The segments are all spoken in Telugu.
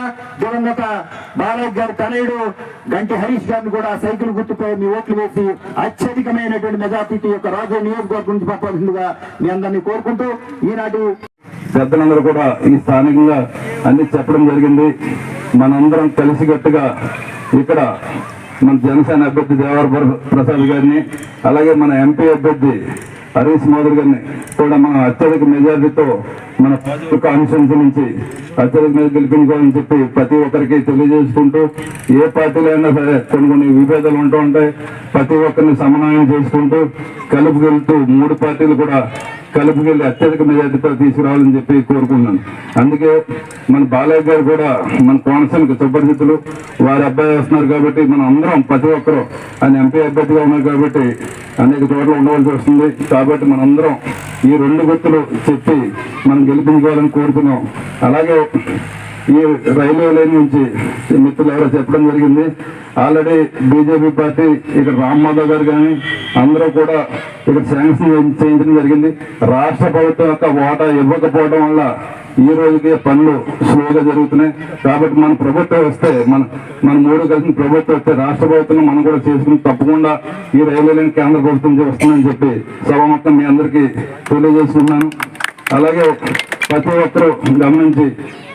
కూడా దివంగత బాలయ్య గారి తనయుడు గంటి హరీష్ గారిని కూడా సైకిల్ గుర్తుపై మీ ఓట్లు వేసి అత్యధికమైనటువంటి మెజార్టీతో యొక్క రాజు నియోజకవర్గం నుంచి పంపాల్సిందిగా మీ అందరినీ కోరుకుంటూ ఈనాటి పెద్దలందరూ కూడా ఈ స్థానికంగా అన్ని చెప్పడం జరిగింది. మనందరం కలిసికట్టుగా ఇక్కడ మన జనసేన అభ్యర్థి దేవర ప్రసాద్ గారిని అలాగే మన ఎంపీ అభ్యర్థి హరీష్ మోదర్ గారిని కూడా మనం అత్యధిక మెజారిటీతో మన కాన్స్టిట్యూన్సీ నుంచి అత్యధిక మీద గెలిపించుకోవాలని చెప్పి ప్రతి ఒక్కరికి తెలియజేసుకుంటూ ఏ పార్టీలో అయినా సరే కొన్ని కొన్ని విభేదాలు ఉంటూ ఉంటాయి. ప్రతి ఒక్కరిని సమన్వయం చేసుకుంటూ కలుపుకెళ్తూ మూడు పార్టీలు కూడా కలుపుకెళ్ళి అత్యధిక మెజార్టీతో తీసుకురావాలని చెప్పి కోరుకుంటున్నాను. అందుకే మన బాలయ్య గారు కూడా మన కోనసీమకి సుపరిచితులు వారి అబ్బాయి వస్తున్నారు కాబట్టి మనం అందరం ప్రతి ఒక్కరూ ఆయన ఎంపీ అభ్యర్థిగా ఉన్నారు కాబట్టి అనేక చోట్ల ఉండవలసి వస్తుంది. కాబట్టి మనందరం ఈ రెండు గుర్తులు చెప్పి మనం గెలిపించుకోవాలని కోరుతున్నాం. అలాగే ఈ రైల్వే లైన్ నుంచి మిత్రులు ఎవరో చెప్పడం జరిగింది. ఆల్రెడీ బీజేపీ పార్టీ ఇక్కడ రామ్ మాధవ్ గారు కానీ అందరూ కూడా ఇక్కడ శాంక్షన్ చేయించడం జరిగింది. రాష్ట్ర ప్రభుత్వం యొక్క వాటా ఇవ్వకపోవడం వల్ల ఈ రోజుకే పనులు స్లోగా జరుగుతున్నాయి. కాబట్టి మన ప్రభుత్వం వస్తే మన మన మూడు కలిసిన ప్రభుత్వం వస్తే రాష్ట్ర ప్రభుత్వం మనం కూడా చేసుకుని తప్పకుండా ఈ రైల్వే లైన్ కేంద్ర ప్రభుత్వం వస్తుందని చెప్పి సభ మొత్తం మీ అందరికీ తెలియజేస్తున్నాను. అలాగే ప్రతి ఒక్కరూ గమనించి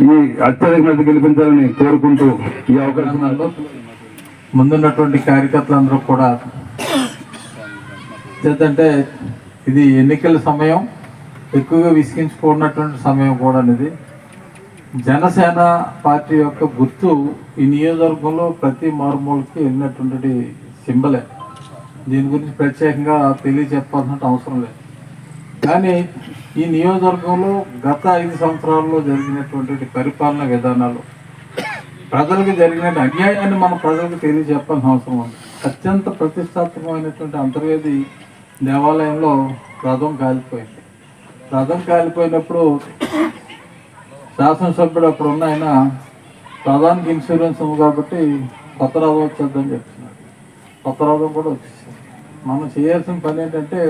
ఈ అత్యధిక మీద గెలిపించాలని కోరుకుంటూ ఈ అవకాశం ముందున్నటువంటి కార్యకర్తలందరూ కూడా ఏంటంటే ఇది ఎన్నికల సమయం ఎక్కువగా విసిగించుకున్నటువంటి సమయం కూడా ఇది జనసేన పార్టీ యొక్క గుర్తు ఈ నియోజకవర్గంలో ప్రతి మారుమూలకి వెళ్ళినటువంటి సింబలే. దీని గురించి ప్రత్యేకంగా తెలియజెప్పాల్సిన అవసరం లేదు. కానీ ఈ నియోజకవర్గంలో గత ఐదు సంవత్సరాల్లో జరిగినటువంటి పరిపాలన విధానాలు ప్రజలకు జరిగిన అన్యాయాన్ని మనం ప్రజలకు తెలియజెప్పాల్సిన అవసరం ఉంది. అత్యంత ప్రతిష్టాత్మకమైనటువంటి అంతర్వేది దేవాలయంలో రథం కాలిపోయింది. రథం కాలిపోయినప్పుడు శాసనసభ్యుడు అప్పుడు ఉన్న ఆయన రథానికి ఇన్సూరెన్స్ ఉంది కాబట్టి కొత్త రథం వచ్చేద్దని చెప్తున్నాడు. కొత్త రథం కూడా వచ్చేసింది. మనం చేయాల్సిన పని ఏంటంటే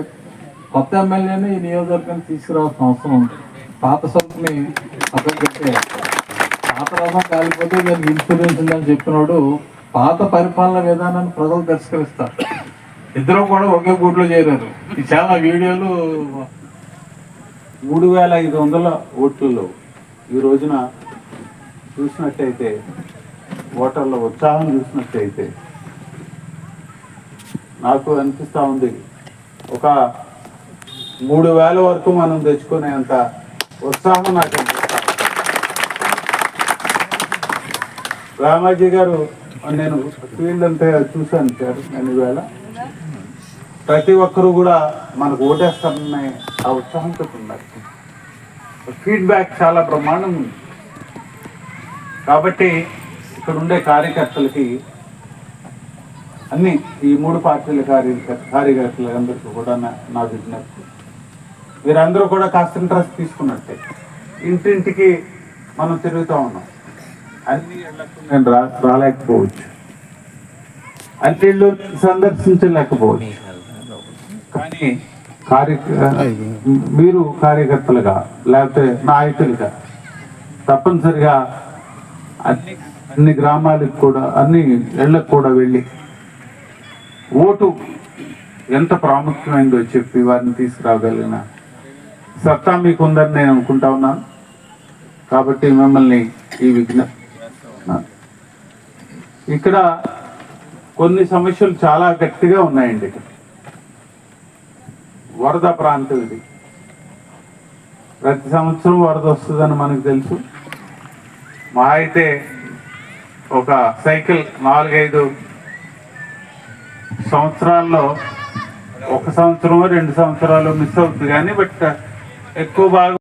కొత్త ఎమ్మెల్యేని ఈ నియోజకవర్గాన్ని తీసుకురావాల్సిన అవసరం ఉంది. పాత సభని పక్కన పెట్టే పాత రథం కాలిపోతే దానికి ఇన్సూరెన్స్ ఉందని చెప్పినోడు పాత పరిపాలన విధానాన్ని ప్రజలు తిరస్కరిస్తారు. ఇద్దరు కూడా ఒకే గూట్లో చేరారు. ఈ చాలా వీడియోలు మూడు వేల ఐదు వందల ఓట్లలో ఈ రోజున చూసినట్టయితే ఓటర్ల ఉత్సాహం చూసినట్టయితే నాకు అనిపిస్తూ ఉంది. ఒక మూడు వేల వరకు మనం తెచ్చుకునేంత ఉత్సాహం నాకు రామాజీ గారు నేను ఫీల్డ్ అంతా చూశాను సార్ నేను ఈవేళ ప్రతి ఒక్కరూ కూడా మనకు ఓటేస్తారనే ఆ ఉత్సాహంతో ఉన్నారు. ఫీడ్బ్యాక్ చాలా ప్రమాణం ఉంది. కాబట్టి ఇక్కడ ఉండే కార్యకర్తలకి అన్ని ఈ మూడు పార్టీల కార్యకర్త కార్యకర్తలందరికీ కూడా నా నా విజ్ఞప్తి. వీరందరూ కూడా కాస్త ఇంట్రెస్ట్ తీసుకున్నట్టే. ఇంటింటికి మనం తిరుగుతూ ఉన్నాం. అన్ని నేను రా రాలేకపోవచ్చు. అన్ని ఇళ్ళు సందర్శించలేకపోవచ్చు. కానీ కార్య మీరు కార్యకర్తలుగా లేకపోతే నాయకులుగా తప్పనిసరిగా అన్ని అన్ని గ్రామాలకు కూడా అన్ని ఇళ్ళకు కూడా వెళ్ళి ఓటు ఎంత ప్రాముఖ్యమైందో చెప్పి వారిని తీసుకురాగలిగిన సత్తా మీకు ఉందని నేను అనుకుంటా ఉన్నాను. కాబట్టి మిమ్మల్ని ఈ విఘ్న ఇక్కడ కొన్ని సమస్యలు చాలా గట్టిగా ఉన్నాయండి ఇక్కడ. వరద ప్రాంతం ఇది ప్రతి సంవత్సరం వరద వస్తుందని మనకు తెలుసు. మా అయితే ఒక సైకిల్ నాలుగైదు సంవత్సరాల్లో ఒక సంవత్సరం రెండు సంవత్సరాలు మిస్ అవుతుంది కానీ బట్ ఎక్కువ భాగం